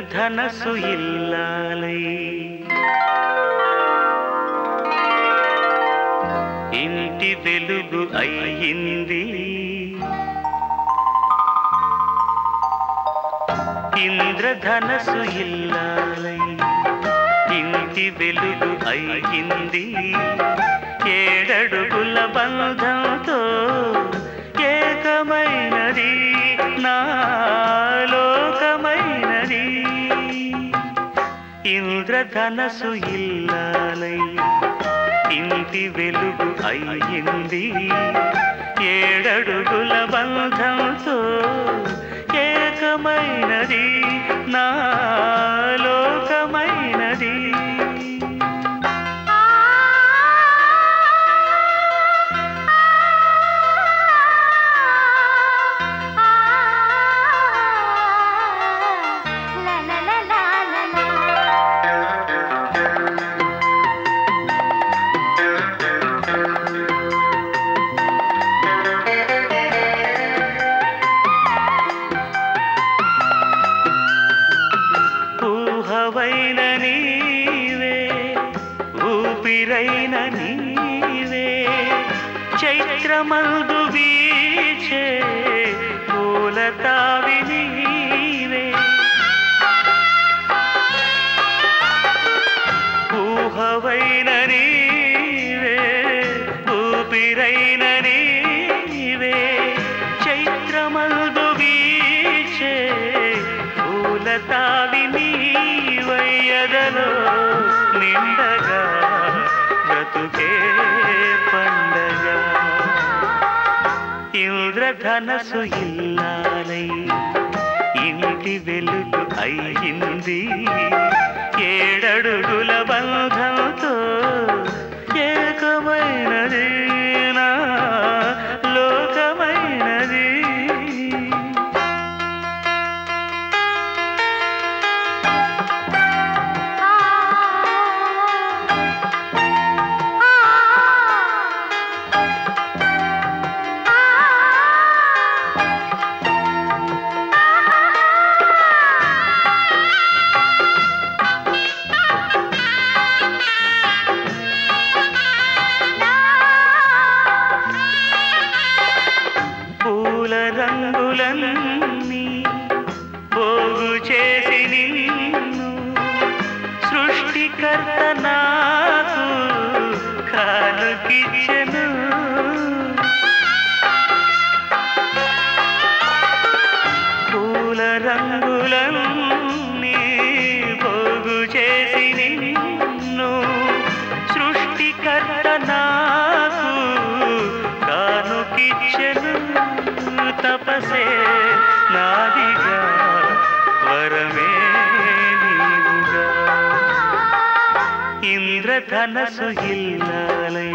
ఇంద్రధనసు ఇల్లాలై. ఇంటి వెలుగు అయ్యింది. ఇంద్రధనసు ఇల్లాలై. ఇంటి వెలుగు అయ్యింది. ఏడడుగుల బంధంతో ఏకమైనది. నా లోకమైనది. ఇంద్రధనసు ఇల్లాలై ఇంటి వెలుగు అయ్యింది. ఏడడుగుల బంధంతో ఏకమైనది నా చైత్రమందు వీచే పూలతావి నీవే. ఊహవైన నీవే ఊపిరైన నీవే. చైత్రమందు వీచే పూలతావి నీవయ్యదలో నిండగా బ్రతుకే ఇంద్రధనసు ఇల్లాలై ఇంటి వెలుగు అయ్యింది. ఏడడుగు కానుకిచ్చెను పూల రంగులన్నీ పోగు చేసి నిన్ను. సృష్టికర్త నాకు కానుకిచ్చెను. తపసే ఇంద్రధనసు ఇల్లాలై